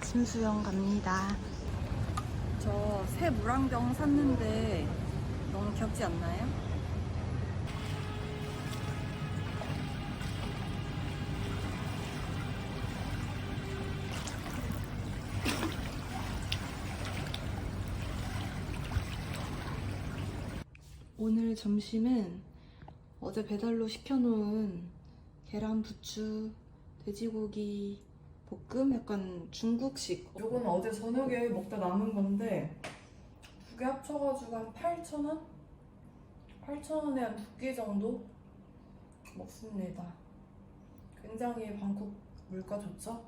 침 수영 갑니다. 저 새 물안경 샀는데 너무 귀엽지 않나요? 오늘 점심은 어제 배달로 시켜놓은 계란 부추, 돼지고기 볶음? 약간 중국식. 요거는 어제 저녁에 먹다 남은 건데 두 개 합쳐가지고 한 8,000원? 8,000원에 한두개 정도 먹습니다. 굉장히 방콕 물가 좋죠?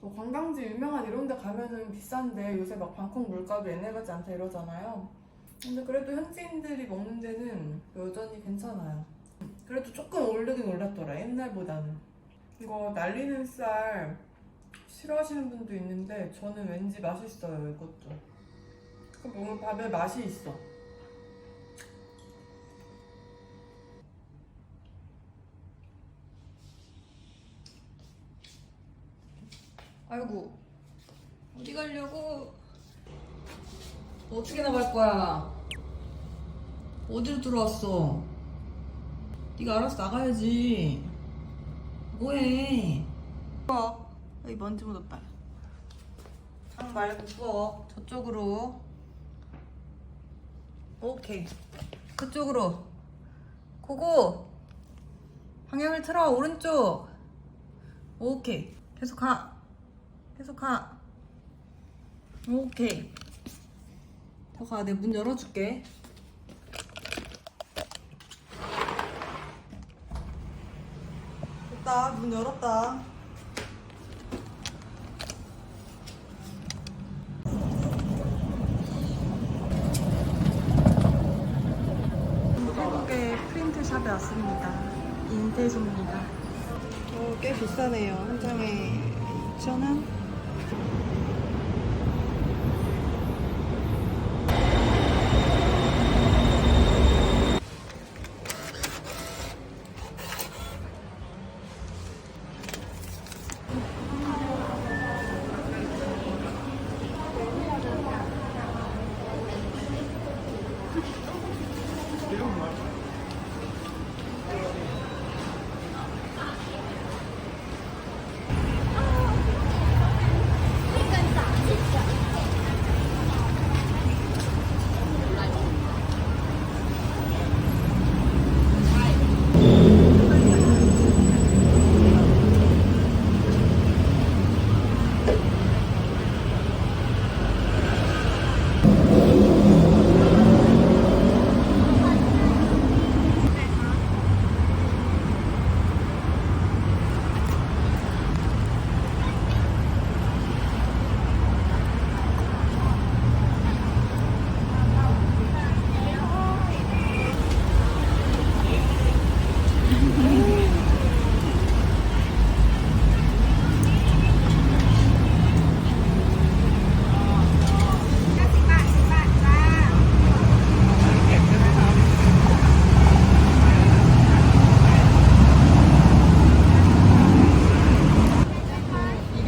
뭐 관광지 유명한 이런 데 가면은 비싼데 요새 막 방콕 물가도 옛날 같지 않다 이러잖아요. 근데 그래도 현지인들이 먹는 데는 여전히 괜찮아요. 그래도 조금 오르긴 올랐더라 옛날보다는. 이거 날리는 쌀 싫어하시는 분도 있는데 저는 왠지 맛있어요 이것도. 그 뭔가 밥에 맛이 있어. 아이고 어디 가려고? 어떻게 나갈 거야? 어디로 들어왔어? 네가 알아서 나가야지. 뭐해? 부어 여기 먼지 묻었다 창 말고 부어 저쪽으로 오케이 그쪽으로 고고 방향을 틀어 오른쪽 오케이 계속 가 계속 가. 오케이. 더 가. 내 문 열어줄게. 됐다. 문 열었다. 태국의 프린트샵에 왔습니다. 인쇄소입니다. 어, 꽤 비싸네요. 한 장에 2,000원?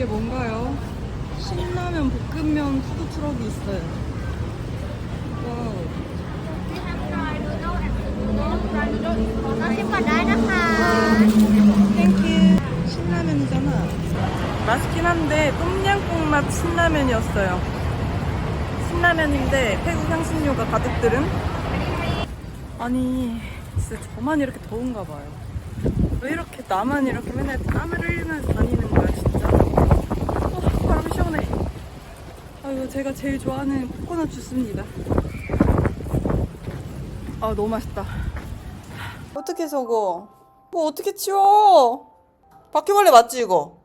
이게 뭔가요? 신라면 볶음면 푸드트럭이 있어요. 와우. ชิมก่อนได้นะคะ 땡큐. 신라면이잖아. 맛있긴 한데 똠양꿍 맛 신라면이었어요. 신라면인데 태국 향신료가 가득 들은? 아니 진짜 저만 이렇게 더운가 봐요. 왜 이렇게 나만 이렇게 맨날 땀을 흘리면서 다니는 거야 진짜? 어, 바람 시원해. 아 이거 제가 제일 좋아하는 코코넛 주스입니다. 아 너무 맛있다. 어떻게 저거? 뭐 어떻게 치워? 바퀴벌레 맞지 이거?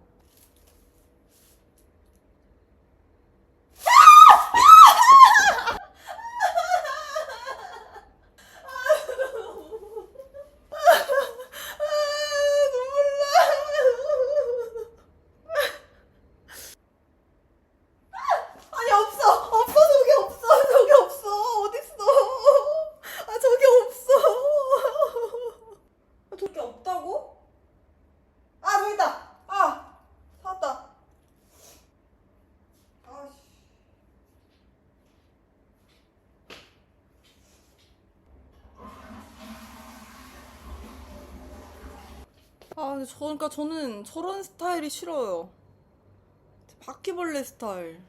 아니 없어 없어 저기 없어 저기 없어 어딨어 아 저기 없어 아, 저기 없다고? 아 저기 있다 아 아, 저, 그러니까 저는 저런 스타일이 싫어요. 바퀴벌레 스타일.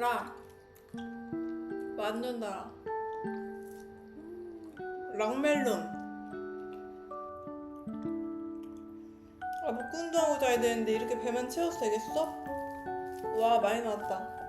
달아. 완전 달아. 음, 락멜론. 아, 먹고 운동하고 자야 되는데 이렇게 배만 채워도 되겠어? 와, 많이 나왔다.